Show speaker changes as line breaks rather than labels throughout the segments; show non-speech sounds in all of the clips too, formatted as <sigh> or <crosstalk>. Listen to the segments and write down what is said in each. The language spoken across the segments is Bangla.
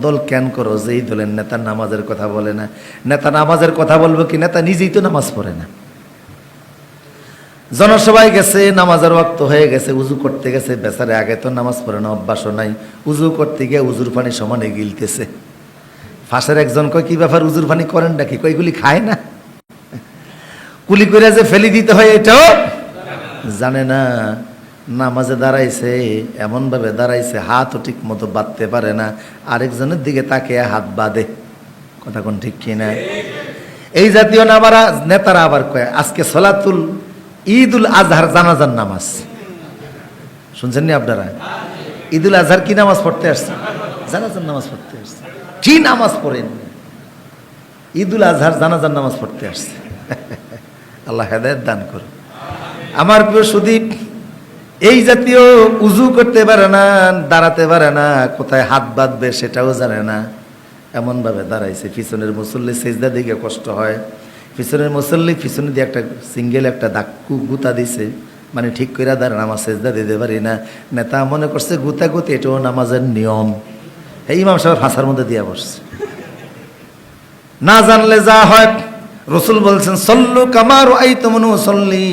দল কেন করো? যে এই দলের নেতা নামাজের কথা বলে না। নেতা নামাজের কথা বলব কি? নেতা নিজেই তো নামাজ পড়ে না। জনসভায় গেছে, নামাজের ওয়াক্ত হয়ে গেছে, উজু করতে গেছে। বেচারে আগে তো নামাজ পড়ে না, অভ্যাসও নাই। উজু করতে গিয়ে উজুর পানি সমানে গিলতেছে। ফাঁসের একজন কয়, কি ব্যাপার, উজুর পানি করেন নাকি? কয়গুলি খায় না। কুলি করে যে ফেলি দিতে হয়, এটাও জানে না। নামাজে দাঁড়াইছে, এমনভাবে দাঁড়াইছে, হাতও ঠিক মতো বাঁধতে পারে না, আরেকজনের দিকে তাকে হাত বাঁধে। কথা কোন ঠিক কিনা? এই জাতীয় নামারা নেতারা আবার কয়, আজকে সলাতুল ঈদুল আজহার জানাজার নামাজ। শুনছেন নি আপনারা? ঈদুল আজহার কি নামাজ পড়তে আসছে? জানাজার নামাজ পড়তে আসছে। কি নামাজ পড়েন? ঈদুল আজহার জানাজার নামাজ পড়তে আসছে। <laughs> আল্লাহ হেদায়ত দান করুন। আমার প্রিয় সুদীপ এই জাতীয় উজু করতে পারে না, দাঁড়াতে পারে না, কোথায় হাত বাঁধবে সেটাও জানে না। এমনভাবে দাঁড়াইছে, পিছনের মুসল্লি সেজদা দিকে কষ্ট হয়। পিছনের মুসল্লি পিছনে দিয়ে একটা সিঙ্গেল একটা দাক্কু গুতা দিছে মানে ঠিক করে দাঁড়ান, আমার সেজদা দিতে পারি না। নেতা মনে করছে গুতা গুতি, এটাও নামাজের নিয়ম। এই ইমাম সাহেব ফাঁসার মধ্যে দিয়া বসছে। না জানলে যা হয়, রসুল বলছেন, সল্লু কামার আই তমনু সল্লি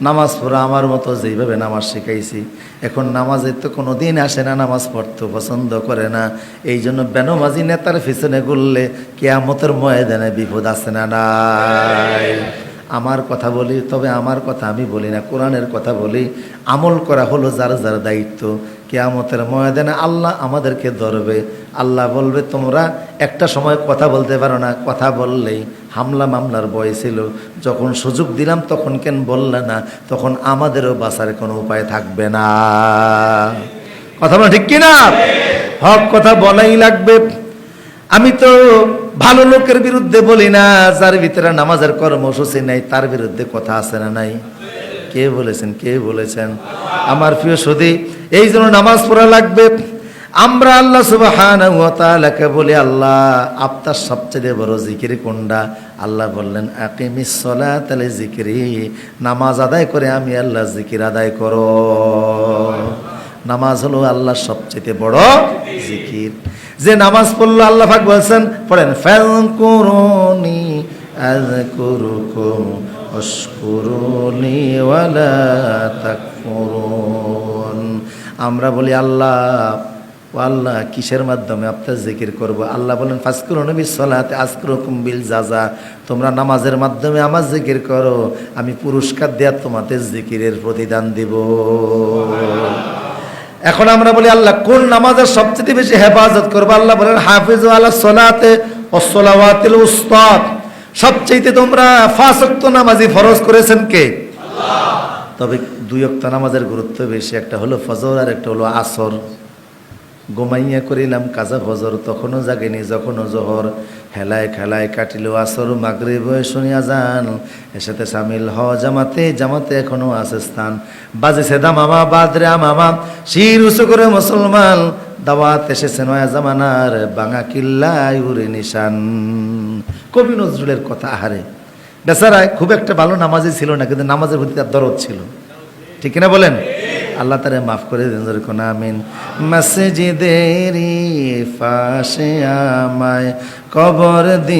নামাজ পড়া আমার মতো যেইভাবে নামাজ শিখাইছি। এখন নামাজে তো কোনো দিন আসে না, নামাজ পড়তে পছন্দ করে না। এই জন্য বেনমাজি নেতার পিছনে ঘুরলে কেয়ামতের ময়দানে বিপদ আছে না নাই। আমার কথা বলি, তবে আমার কথা আমি বলি না, কোরআনের কথা বলি। আমল করা হলো যার যার দায়িত্ব। কেয়ামতের ময়দানে আল্লাহ আমাদেরকে ধরবে। আল্লাহ বলবে, তোমরা একটা সময় কথা বলতে পারো না। কথা বললেই হামলা মামলার বয় ছিল। যখন সুযোগ দিলাম, তখন কেন বললে না, তখন আমাদেরও বাঁচার কোনো উপায় থাকবে না। কথা বলা ঠিক কিনা? হক কথা বলাই লাগবে। আমি তো ভালো লোকের বিরুদ্ধে বলি না, যার ভিতরে নামাজের কর্মসূচি নাই, তার বিরুদ্ধে কথা আছে না নাই? কে বলেছেন কে বলেছেন? আমার প্রিয় সদী এই জন্য নামাজ পড়া লাগবে। আমরা আল্লাহ তাআলাকে বলি, আল্লাহ, আপনার সবচেয়ে বড় জিকির কোনটা? আল্লাহ বললেন সালাত জিকিরি, নামাজ আদায় করে আমি আল্লাহ জিকির আদায় করো। নামাজ হলো আল্লাহ সবচেয়ে বড় জিকির। যে নামাজ পড়ল আল্লাহ পাক বলছেন, পড়েন ফেল করুনি তাকফুরুন। আমরা বলি, আল্লাহ ও আল্লাহ কিসের মাধ্যমে আপনার জিকির করব? আল্লাহ বলেন ফাসকুর নবী সলাতে আসকুরকুম বিল জাজা। তোমরা নামাজের মাধ্যমে আমার জিকির করো আমি পুরস্কার দেয়া তোমাদের জিকিরের প্রতিদান দিব। এখন আমরা বলি আল্লাহ কোন নামাজের সবচেয়ে বেশি হেফাজত করব? আল্লাহ বলেন হাফিজ আল্লাহ সোলাতে অসলাওয়াতিল উস্তাদ। সবচেয়ে তোমরা ফাঁসক্ত নামাজি ফরজ করেছেন কে? তবে দুই অক্ত নামাজের গুরুত্ব বেশি একটা হলো ফজর আর একটা হলো আসর। গোমাইয়া করিলাম কাজা ফজর তখনও জাগেনি। যখনও জহর, হেলায় খেলায় কাটিল আসর মাগরে বয়ে শুনিয়া যান। এর সাথে সামিল হ জামাতে জামাতে এখনও আছে স্থান। বাজেছে দামামা, বাদরে মামা শির উঁচু করে মুসলমান। দাওয়াত এসেছে নয়া জামানার বাঙা কিল্লায় উরে নিশান। কবি নজরুলের কথা, আহারে। বেচারায় খুব একটা ভালো নামাজই ছিল না, কিন্তু নামাজের প্রতি তার দরদ ছিল। ঠিক কিনা বলেন? আল্লাহ তারে মাফ করে দেন যেরকম আমিন। মসজিদেরি ফাঁসে আমায় কবর দি